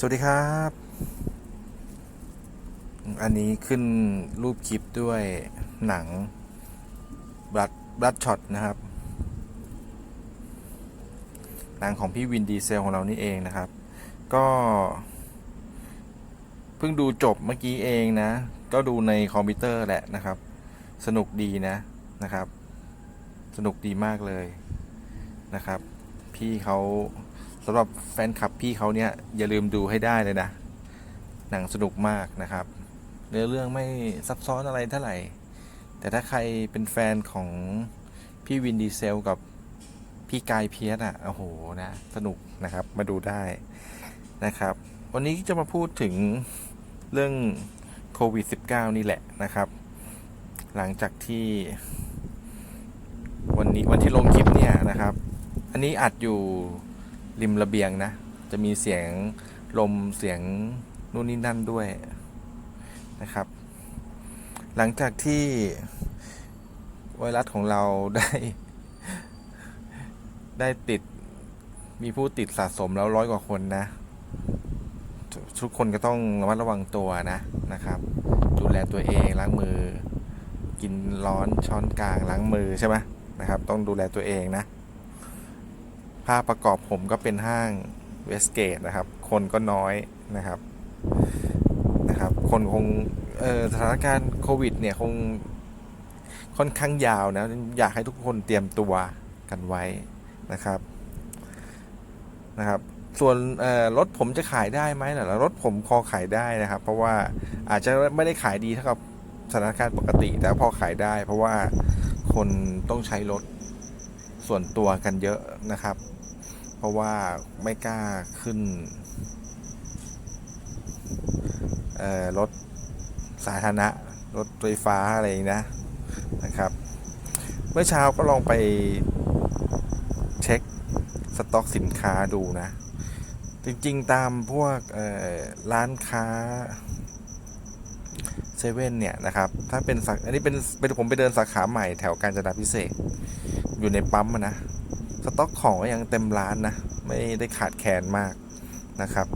สวัสดีครับ อันนี้ขึ้นรูปคลิปด้วยหนังบลัดบลัดช็อตนะครับ หนังของพี่วินดีเซลของเรานี่เองนะครับ ก็ เพิ่งดูจบเมื่อกี้เองนะ ก็ดูในคอมพิวเตอร์แหละนะครับ สนุกดีนะนะครับ สนุกดีมากเลยนะครับ พี่เขา สำหรับแฟนคลับพี่เขาเนี่ยอย่าลืมดูให้ได้เลยนะ หนังสนุกมากนะครับ เนื้อเรื่องไม่ซับซ้อนอะไรเท่าไหร่ แต่ถ้าใครเป็นแฟนของพี่วินดีเซลกับพี่กายเพียสอะโอ้โหนะสนุกนะครับมาดูได้นะครับ วันนี้จะมาพูดถึงเรื่องโควิด -19 นี่แหละนะครับ หลังจากที่วันนี้วันที่ลงคลิปเนี่ยนะครับ อันนี้อัดอยู่ ริมระเบียงนะ จะมีเสียงลมเสียงนู่นนี่นั่นด้วยนะครับ หลังจากที่ไวรัสของเราได้ ได้ติดมีผู้ติดสะสมแล้วร้อยกว่าคนนะ ทุทุกคนก็ต้องระมัดระวังตัวนะนะครับ ดูแลตัวเองล้างมือ กินร้อนช้อนกลางล้างมือใช่ไหมนะครับ ต้องดูแลตัวเองนะ ภาพประกอบผมก็เป็นห้างเวสเกตนะครับ คนก็น้อยนะครับนะครับ คนคงสถานการณ์โควิดเนี่ยคงค่อนข้างยาวนะ อยากให้ทุกคนเตรียมตัวกันไว้นะครับนะครับ ส่วนรถผมจะขายได้ไหมล่ะรถผมพอขายได้นะครับ เพราะว่าอาจจะไม่ได้ขายดีเท่ากับสถานการณ์ปกติ แต่พอขายได้ เพราะว่าคนต้องใช้รถส่วนตัวกันเยอะนะครับ ราะว่าไม่กล้าขึ้นรถสาธารณะรถไฟฟ้าอะไรนะนะครับ เมื่อเช้าก็ลองไปเช็คสต็อกสินค้าดูนะ จริงๆตามพวกร้านค้าเซเว่นเนี่ยนะครับ ถ้าเป็นสาอันนี้เป็นเป็นผมไปเดินสาขาใหม่แถวกาญจนาพิเศษ อยู่ในปั๊มนะ สต็อกของก็ยังเต็มร้านนะ ไม่ได้ขาดแคลนมากนะครับ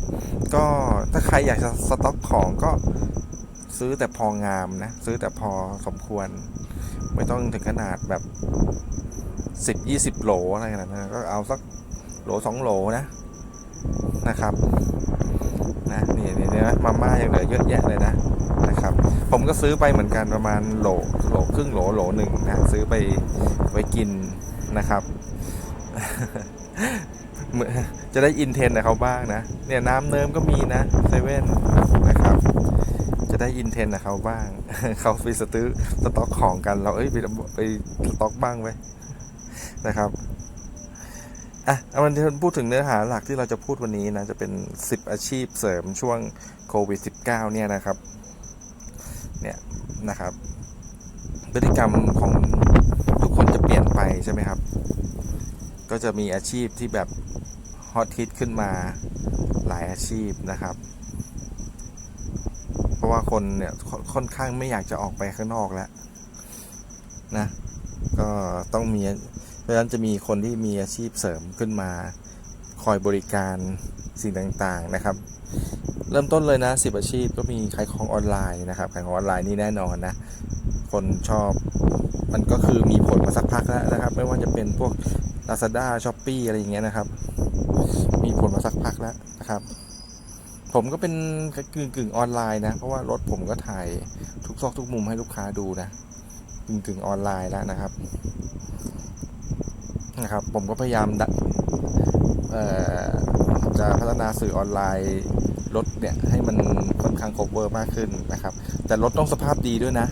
ก็ถ้าใครอยากจะสต็อกของก็ซื้อแต่พองามนะ ซื้อแต่พอสมควร ไม่ต้องถึงขนาดแบบสิบยี่สิบโหลอะไรขนาดนั้นก็เอาสักโหลสองโหลนะนะครับนะนี่นี่นี่นะมาม่ายังเหลือเยอะแยะเลยนะนะครับ ผมก็ซื้อไปเหมือนกันประมาณโหลโหลครึ่งโหลโหลหนึ่งนะซื้อไปไว้กินนะครับ จะได้อินเทนกับเขาบ้างนะ เนี่ยน้ำเนิมก็มีนะเซเว่นนะครับ จะได้อินเทนกับเขาบ้าง เขาไปสตื้อสต็อกของกัน เราเอ้ยไปไปสต็อกบ้างไว้นะครับอะเอามันพูดถึงเนื้อหาหลักที่เราจะพูดวันนี้นะ จะเป็น 10 อาชีพเสริมช่วงโควิด -19 เนี่ยนะครับ เนี่ยนะครับ พฤติกรรมของทุกคนจะเปลี่ยนไปใช่ไหมครับ ก็จะมีอาชีพที่แบบฮอตฮิตขึ้นมาหลายอาชีพนะครับ เพราะว่าคนเนี่ยค่อนข้างไม่อยากจะออกไปข้างนอกแล้วนะก็ต้องมีเพราะฉะนั้นจะมีคนที่มีอาชีพเสริมขึ้นมาคอยบริการสิ่งต่างๆนะครับ เริ่มต้นเลยนะสิบอาชีพก็มีขายของออนไลน์นะครับขายของออนไลน์นี่แน่นอนนะ คนชอบ มันก็คือมีผลมาสักพักแล้วนะครับ ไม่ว่าจะเป็นพวก Lazada s h o p e e อะไรอย่างเงี้ยนะครับ มีผลมาสักพักแล้วนะครับ ผมก็เป็นกึ่งกึ่งออนไลน์นะ เพราะว่ารถผมก็ถ่ายทุกซอกทุกมุมให้ลูกค้าดูนะกึ่งกึ่งออนไลน์แล้วนะครับนะครับ ผมก็พยายามจะพัฒนาสื่อออนไลน์ รถเนี่ยให้มันค่อนข้าง cover มากขึ้นนะครับ แต่รถต้องสภาพดีด้วยนะ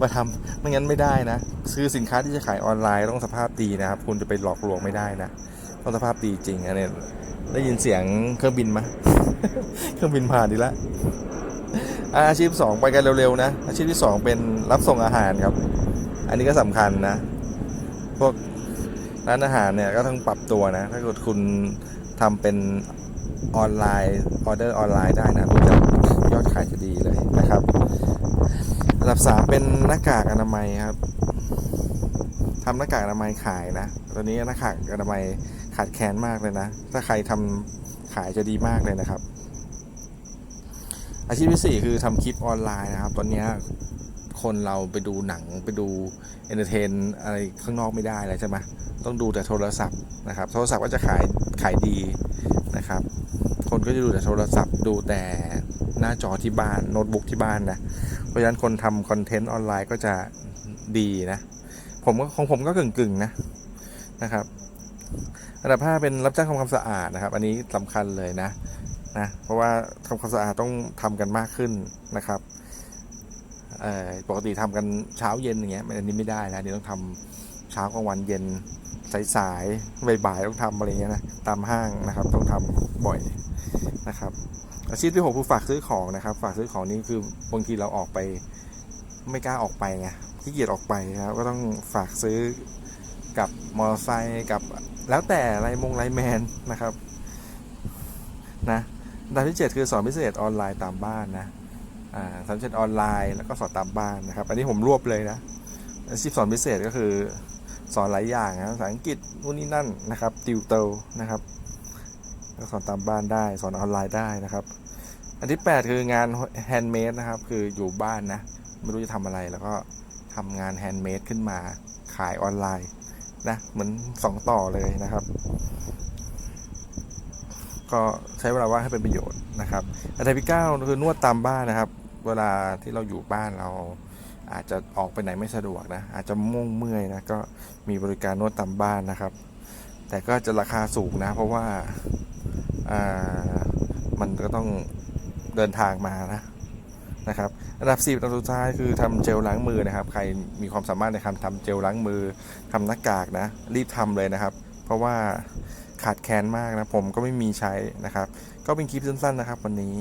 มาทำไม่งั้นไม่ได้นะ ซื้อสินค้าที่จะขายออนไลน์ต้องสภาพดีนะครับ คุณจะไปหลอกลวงไม่ได้นะต้องสภาพดีจริงอันนี้ได้ยินเสียงเครื่องบินไหมเครื่องบินผ่านดีละอะอาชีพสองไปกันเร็วๆนะ อาชีพที่สองเป็นรับส่งอาหารครับ อันนี้ก็สำคัญนะ พวกร้านอาหารเนี่ยก็ต้องปรับตัวนะ ถ้าเกิดคุณทำเป็น ออนไลน์ออเดอร์ออนไลน์ได้นะคุณจะยอดขายจะดีเลยนะครับอันดับสามเป็นหน้ากากอนามัยครับทำหน้ากากอนามัยขายนะตอนนี้หน้ากากอนามัยขาดแคลนมากเลยนะ ถ้าใครทำขายจะดีมากเลยนะครับ อาชีพที่สี่คือทำคลิปออนไลน์นะครับ ตอนนี้คนเราไปดูหนังไปดูเอนเตอร์เทนอะไรข้างนอกไม่ได้เลยใช่ไหมต้องดูแต่โทรศัพท์นะครับ โทรศัพท์ก็จะขายขายดีนะครับ คนก็จะดูแต่โทรศัพท์ดูแต่หน้าจอที่บ้านโน้ตบุ๊กที่บ้านนะ เพราะฉะนั้นคนทำคอนเทนต์ออนไลน์ก็จะดีนะ ผมก็ของผมก็กึ่งๆนะนะครับ อันดับห้าเป็นรับจ้างทำความสะอาดนะครับ อันนี้สำคัญเลยนะนะ เพราะว่าทำความสะอาดต้องทำกันมากขึ้นนะครับปกติทำกันเช้าเย็นอย่างเงี้ยอันนี้ไม่ได้นะนี่ต้องทำเช้ากลางวันเย็นสายๆบ่ายๆต้องทำอะไรเงี้ยนะตามห้างนะครับ ต้องทำบ่อย นะครับ อาชีพที่หกคือฝากซื้อของนะครับ ฝากซื้อของนี่คือบางทีเราออกไปไม่กล้าออกไปไงขี้เกียจออกไปนะครับก็ต้องฝากซื้อกับมอเตอร์ไซค์กับแล้วแต่ไรมงไรแมนนะครับนะอันดับที่เจ็ดคือสอนพิเศษออนไลน์ตามบ้านนะอ่าสอนพิเศษออนไลน์แล้วก็สอนตามบ้านนะครับ อันนี้ผมรวบเลยนะอาชีพสอนพิเศษก็คือสอนหลายอย่างนะภาษาอังกฤษนู่นนี่นั่นนะครับติวเตอร์นะครับ ก็สอนตามบ้านได้ สอนออนไลน์ได้นะครับ อันที่ 8 คืองานแฮนด์เมดนะครับ คืออยู่บ้านนะ ไม่รู้จะทำอะไรแล้วก็ทำงานแฮนด์เมดขึ้นมาขายออนไลน์นะ เหมือนสองต่อเลยนะครับ ก็ใช้เวลาว่างให้เป็นประโยชน์นะครับ อันที่เก้าคือนวดตามบ้านนะครับ เวลาที่เราอยู่บ้านเราอาจจะออกไปไหนไม่สะดวกนะ อาจจะม่วงเมื่อยนะ ก็มีบริการนวดตามบ้านนะครับ แต่ก็จะราคาสูงนะ เพราะว่า มันก็ต้องเดินทางมานะนะครับอันดับสี่อันดับสุดท้ายคือทำเจลล้างมือนะครับ ใครมีความสามารถในการทำเจลล้างมือทำหน้ากากนะ รีบทำเลยนะครับ เพราะว่าขาดแคลนมากนะ ผมก็ไม่มีใช้นะครับ ก็เป็นคลิปสั้นๆนะครับ วันนี้